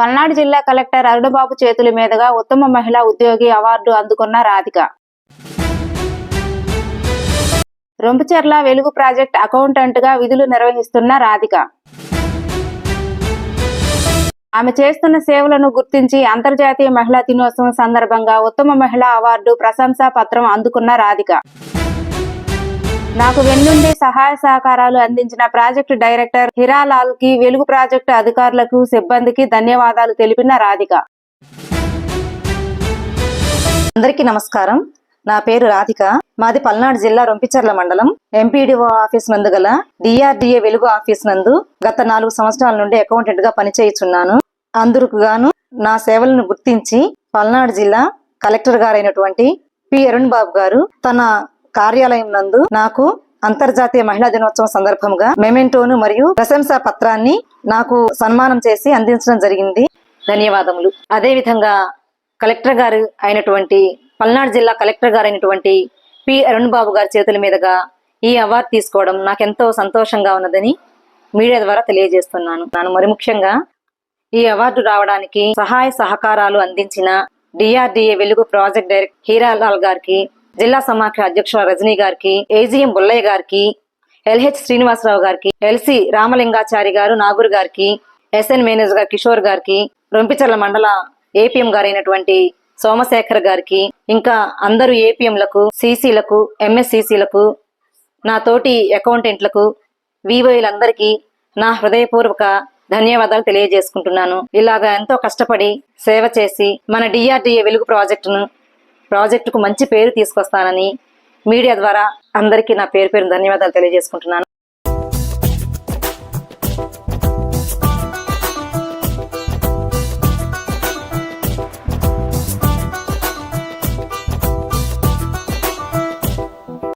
పల్నాడు జిల్లా కలెక్టర్ అరుణబాబు చేతుల మీదుగా ఉత్తమ మహిళా ఉద్యోగి అవార్డు అందుకున్న రాధిక. రొంపచెర్ల వెలుగు ప్రాజెక్ట్ అకౌంటెంట్గా విధులు నిర్వహిస్తున్న రాధిక. ఆమె చేస్తున్న సేవలను గుర్తించి అంతర్జాతీయ మహిళా దినోత్సవం సందర్భంగా ఉత్తమ మహిళా అవార్డు ప్రశంసా పత్రం అందుకున్న రాధిక. నాకు వెన్నుండి సహాయ సహకారాలు అందించిన ప్రాజెక్టు డైరెక్టర్ హిరాలాల్కి వెలుగు ప్రాజెక్టు అధికారులకు సిబ్బందికి ధన్యవాదాలు తెలిపిన రాధిక. అందరికీ నమస్కారం. నా పేరు రాధిక. మాది పల్నాడు జిల్లా రొంపిచర్ల మండలం. ఎంపీడీఓ ఆఫీస్ నందు గల డిఆర్డిఏ వెలుగు ఆఫీస్ నందు గత నాలుగు సంవత్సరాల నుండి అకౌంటెంట్గా పనిచేయుచున్నాను. అందుకు గాను నా సేవలను గుర్తించి పల్నాడు జిల్లా కలెక్టర్ గారైనటువంటి పి. అరుణ్ బాబు గారు తన కార్యాలయం నందు నాకు అంతర్జాతీయ మహిళా దినోత్సవం సందర్భంగా మెమెంటోను మరియు ప్రశంసా పత్రాన్ని నాకు సన్మానం చేసి అందించడం జరిగింది. ధన్యవాదములు. అదే విధంగా కలెక్టర్ గారు అయినటువంటి పల్నాడు జిల్లా కలెక్టర్ గారు అయినటువంటి పి. అరుణ్ బాబు గారి చేతుల మీదుగా ఈ అవార్డు తీసుకోవడం నాకెంతో సంతోషంగా ఉన్నదని మీడియా ద్వారా తెలియజేస్తున్నాను. నన్ను మరి ముఖ్యంగా ఈ అవార్డు రావడానికి సహాయ సహకారాలు అందించిన డిఆర్డిఏ వెలుగు ప్రాజెక్ట్ డైరెక్టర్ హీరాలాల్ గారికి జిల్లా సమాఖ్య అధ్యక్షుల రజనీ గారికి ఏజీఎం బుల్లయ్య గారికి ఎల్హెచ్ శ్రీనివాసరావు గారికి ఎల్సి రామలింగాచారి గారు నాగూర్ గారికి ఎస్ఎన్ మేనేజర్ గారు కిషోర్ గారికి రొంపిచర్ల మండల ఏపీఎం గారైనటువంటి సోమశేఖర్ గారికి ఇంకా అందరు ఏపీఎంలకు సీసీలకు ఎంఎస్సీసీలకు నా తోటి అకౌంటెంట్లకు వివోలందరికీ నా హృదయపూర్వక ధన్యవాదాలు తెలియజేసుకుంటున్నాను. ఇలాగా ఎంతో కష్టపడి సేవ చేసి మన డిఆర్డిఏ వెలుగు ప్రాజెక్టును ప్రాజెక్టుకు మంచి పేరు తీసుకొస్తానని మీడియా ద్వారా అందరికీ నా పేరు పేరు ధన్యవాదాలు తెలియజేసుకుంటున్నాను.